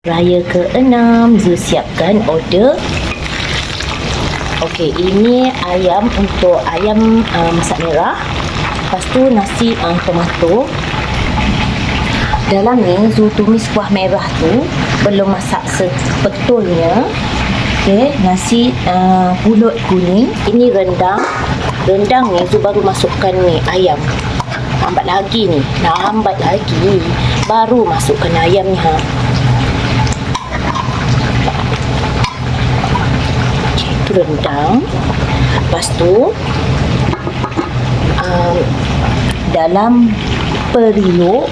Raya ke-6 Zu siapkan order. Okey, ini ayam untuk ayam uh, masak merah. Lepas tu nasi uh, tomato. Dalam ni Zu tumis kuah merah tu Belum masak sebetulnya Okey, nasi uh, pulut kuning. Ini rendang. Rendang ni Zu baru masukkan ni ayam. Lambat lagi ni. Lambat lagi Baru masukkan ayam ni ha. Okey, itu rendang. Lepas tu um, dalam periuk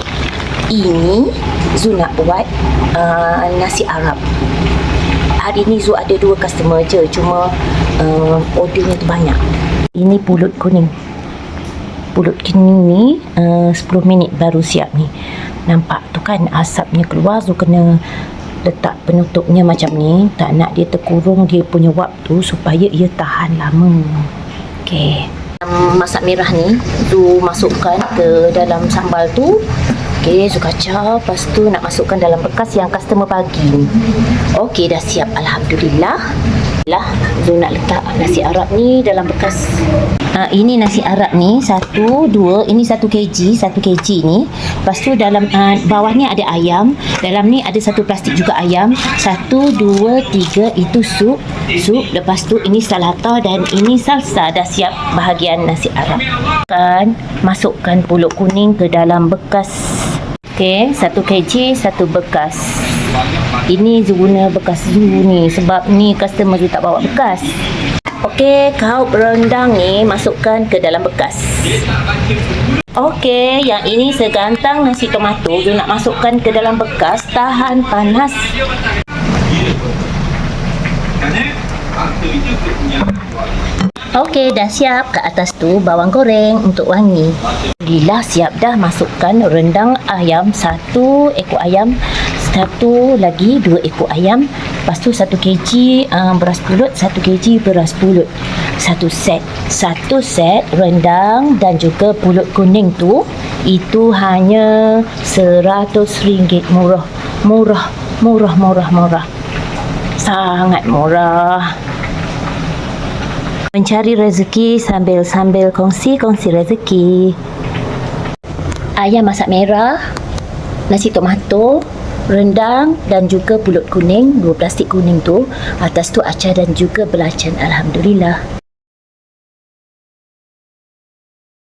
ini Zu nak buat uh, nasi Arab. Hari ni Zu ada dua customer je cuma uh, ordernya tu banyak. Ini pulut kuning. Pulut kuning ni uh, 10 minit baru siap ni. Nampak tu kan asapnya keluar Zu kena letak penutupnya macam ni tak nak dia terkurung dia punya waktu supaya ia tahan lama. Okey. Masak merah ni tu masukkan ke dalam sambal tu. Okey su kacau. Lepas tu nak masukkan dalam bekas yang customer bagi. Okey dah siap. Alhamdulillah lah Zu nak letak nasi Arab ni dalam bekas. Uh, ini nasi Arab ni satu dua ini satu kg satu kg ni. Lepas tu dalam uh, bawah ni ada ayam dalam ni ada satu plastik juga ayam. Satu dua tiga itu sup sup. Lepas tu ini salata dan ini salsa dah siap bahagian nasi Arab. Kan masukkan pulut kuning ke dalam bekas Okey, satu kg, satu bekas. Ini guna bekas Zu ni sebab ni customer Zu tak bawa bekas. Okey, kau rendang ni masukkan ke dalam bekas. Okey, yang ini segantang nasi tomato Zu nak masukkan ke dalam bekas tahan panas. Okey, dah siap. Kat atas tu bawang goreng untuk wangi. Alhamdulillah siap dah masukkan rendang ayam. Satu ekor ayam satu lagi dua ekor ayam. Lepas tu satu kg uh, beras pulut satu kg beras pulut. Satu set. Satu set rendang dan juga pulut kuning tu itu hanya seratus ringgit murah. Murah murah murah murah. Sangat murah mencari rezeki sambil-sambil kongsi-kongsi rezeki ayam masak merah, nasi tomato, rendang dan juga pulut kuning, dua plastik kuning tu. Atas tu acar dan juga belacan. Alhamdulillah.